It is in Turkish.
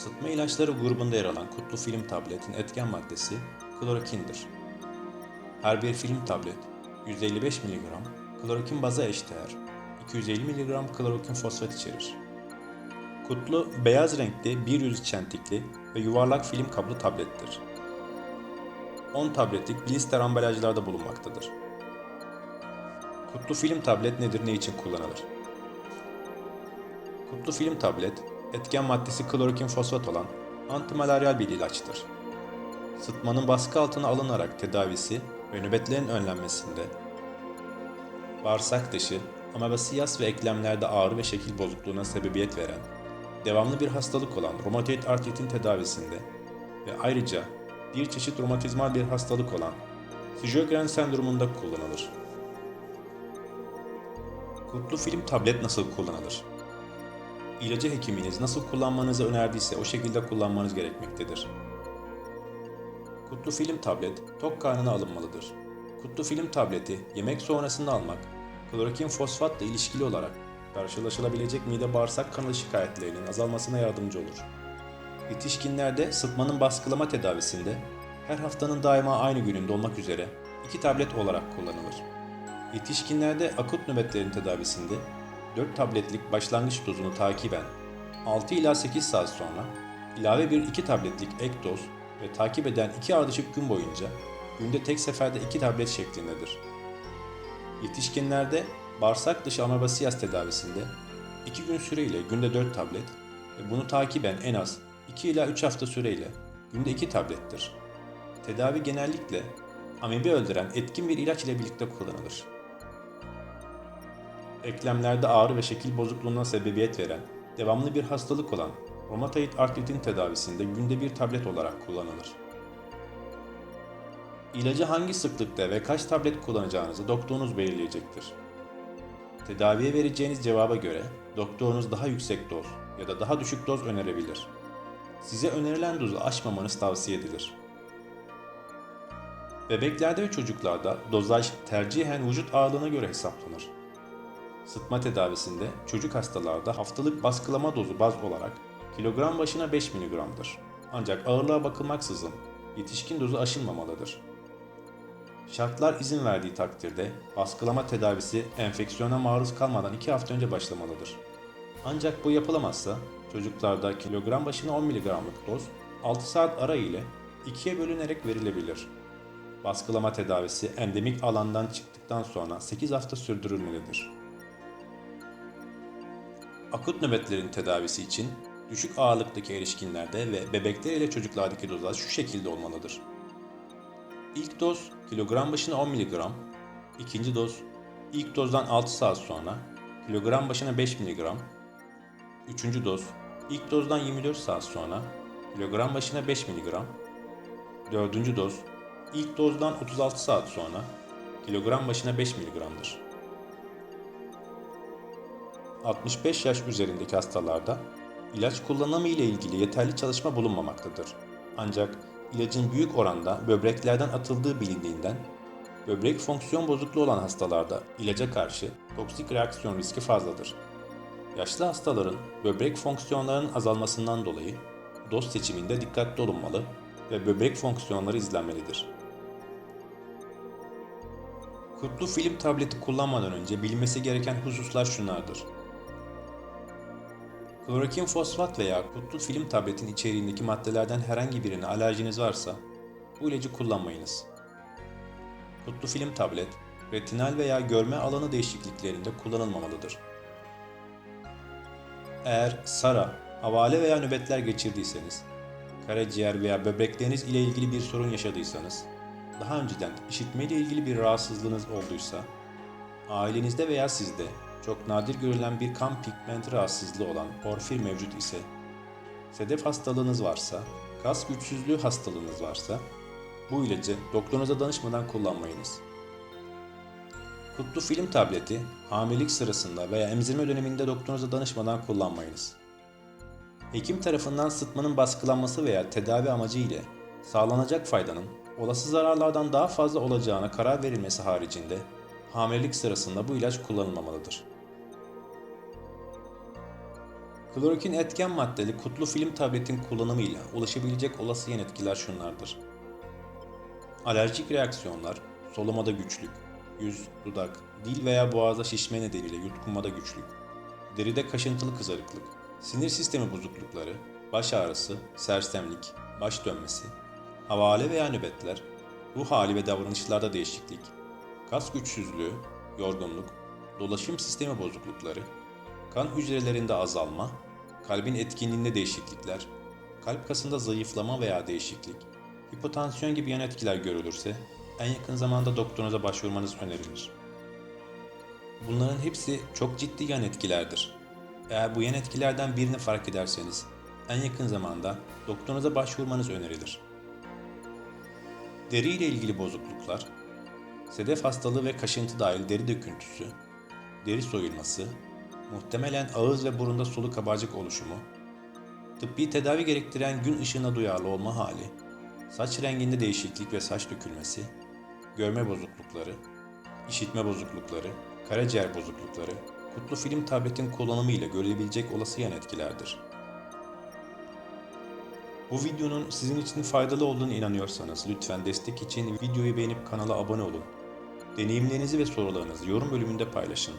Sıtma ilaçları grubunda yer alan kutlu film tabletin etken maddesi klorokindir. Her bir film tablet 155 mg klorokin baza eşdeğer 250 mg klorokin fosfat içerir. Kutlu beyaz renkli bir yüz çentikli ve yuvarlak film kablo tablettir. 10 tabletlik blister ambalajlarda bulunmaktadır. Kutlu film tablet nedir, ne için kullanılır? Kutlu film tablet, etken maddesi klorokin fosfat olan antimalaryal bir ilaçtır. Sıtmanın baskı altına alınarak tedavisi ve nöbetlerin önlenmesinde, bağırsak dışı, amebasiyas ve eklemlerde ağrı ve şekil bozukluğuna sebebiyet veren, devamlı bir hastalık olan romatoid artritin tedavisinde ve ayrıca bir çeşit romatizmal bir hastalık olan Sjogren sendromunda kullanılır. Kutlu film tablet nasıl kullanılır? İlacı hekiminiz nasıl kullanmanızı önerdiyse o şekilde kullanmanız gerekmektedir. Kutlu film tablet tok karnına alınmalıdır. Kutlu film tableti yemek sonrasında almak, klorokin fosfatla ilişkili olarak karşılaşılabilecek mide bağırsak kanalı şikayetlerinin azalmasına yardımcı olur. Yetişkinlerde sıtmanın baskılama tedavisinde her haftanın daima aynı gününde olmak üzere iki tablet olarak kullanılır. Yetişkinlerde akut nöbetlerin tedavisinde 4 tabletlik başlangıç dozunu takiben 6 ila 8 saat sonra ilave bir 2 tabletlik ek doz ve takip eden 2 ardışık gün boyunca günde tek seferde 2 tablet şeklindedir. Yetişkinlerde bağırsak dışı amebasiyas tedavisinde 2 gün süreyle günde 4 tablet ve bunu takiben en az 2 ila 3 hafta süreyle günde 2 tablettir. Tedavi genellikle amebi öldüren etkin bir ilaç ile birlikte kullanılır. Eklemlerde ağrı ve şekil bozukluğuna sebebiyet veren, devamlı bir hastalık olan romatoid artritin tedavisinde günde bir tablet olarak kullanılır. İlacı hangi sıklıkta ve kaç tablet kullanacağınızı doktorunuz belirleyecektir. Tedaviye vereceğiniz cevaba göre doktorunuz daha yüksek doz ya da daha düşük doz önerebilir. Size önerilen dozu aşmamanız tavsiye edilir. Bebeklerde ve çocuklarda dozaj tercihen vücut ağırlığına göre hesaplanır. Sıtma tedavisinde çocuk hastalarda haftalık baskılama dozu baz olarak kilogram başına 5 mg'dır. Ancak ağırlığa bakılmaksızın yetişkin dozu aşılmamalıdır. Şartlar izin verdiği takdirde baskılama tedavisi enfeksiyona maruz kalmadan 2 hafta önce başlamalıdır. Ancak bu yapılamazsa çocuklarda kilogram başına 10 mg'lık doz 6 saat ara ile 2'ye bölünerek verilebilir. Baskılama tedavisi endemik alandan çıktıktan sonra 8 hafta sürdürülmelidir. Akut nöbetlerin tedavisi için düşük ağırlıktaki erişkinlerde ve bebekler ile çocuklardaki dozaj şu şekilde olmalıdır. İlk doz kilogram başına 10 mg, ikinci doz ilk dozdan 6 saat sonra kilogram başına 5 mg, üçüncü doz ilk dozdan 24 saat sonra kilogram başına 5 mg, dördüncü doz ilk dozdan 36 saat sonra kilogram başına 5 mg'dır. 65 yaş üzerindeki hastalarda ilaç kullanımı ile ilgili yeterli çalışma bulunmamaktadır. Ancak ilacın büyük oranda böbreklerden atıldığı bilindiğinden böbrek fonksiyon bozukluğu olan hastalarda ilaca karşı toksik reaksiyon riski fazladır. Yaşlı hastaların böbrek fonksiyonlarının azalmasından dolayı doz seçiminde dikkatli olunmalı ve böbrek fonksiyonları izlenmelidir. Kutlu film tableti kullanmadan önce bilmesi gereken hususlar şunlardır. Klorokin fosfat veya kutlu film tabletin içeriğindeki maddelerden herhangi birine alerjiniz varsa bu ilacı kullanmayınız. Kutlu film tablet, retinal veya görme alanı değişikliklerinde kullanılmamalıdır. Eğer SARA, havale veya nöbetler geçirdiyseniz, karaciğer veya böbrekleriniz ile ilgili bir sorun yaşadıysanız, daha önceden işitme ile ilgili bir rahatsızlığınız olduysa, ailenizde veya sizde çok nadir görülen bir kan pigment rahatsızlığı olan porfir mevcut ise, sedef hastalığınız varsa, kas güçsüzlüğü hastalığınız varsa, bu ilacı doktorunuza danışmadan kullanmayınız. Kutlu film tableti, hamilelik sırasında veya emzirme döneminde doktorunuza danışmadan kullanmayınız. Hekim tarafından sıtmanın baskılanması veya tedavi amacı ile sağlanacak faydanın olası zararlardan daha fazla olacağına karar verilmesi haricinde hamilelik sırasında bu ilaç kullanılmamalıdır. Klorokin etken maddeli kutlu film tabletin kullanımıyla ulaşabilecek olası yan etkiler şunlardır. Alerjik reaksiyonlar, solumada güçlük, yüz, dudak, dil veya boğazda şişme nedeniyle yutkunmada güçlük, deride kaşıntılı kızarıklık, sinir sistemi bozuklukları, baş ağrısı, sersemlik, baş dönmesi, havale veya nöbetler, ruh hali ve davranışlarda değişiklik, kas güçsüzlüğü, yorgunluk, dolaşım sistemi bozuklukları, kan hücrelerinde azalma, kalbin etkinliğinde değişiklikler, kalp kasında zayıflama veya değişiklik, hipotansiyon gibi yan etkiler görülürse en yakın zamanda doktorunuza başvurmanız önerilir. Bunların hepsi çok ciddi yan etkilerdir. Eğer bu yan etkilerden birini fark ederseniz en yakın zamanda doktorunuza başvurmanız önerilir. Deri ile ilgili bozukluklar, sedef hastalığı ve kaşıntı dahil deri döküntüsü, deri soyulması, muhtemelen ağız ve burunda sulu kabarcık oluşumu, tıbbi tedavi gerektiren gün ışığına duyarlı olma hali, saç renginde değişiklik ve saç dökülmesi, görme bozuklukları, işitme bozuklukları, karaciğer bozuklukları, kutlu film tabletin kullanımı ile görülebilecek olası yan etkilerdir. Bu videonun sizin için faydalı olduğunu inanıyorsanız lütfen destek için videoyu beğenip kanala abone olun. Deneyimlerinizi ve sorularınızı yorum bölümünde paylaşın.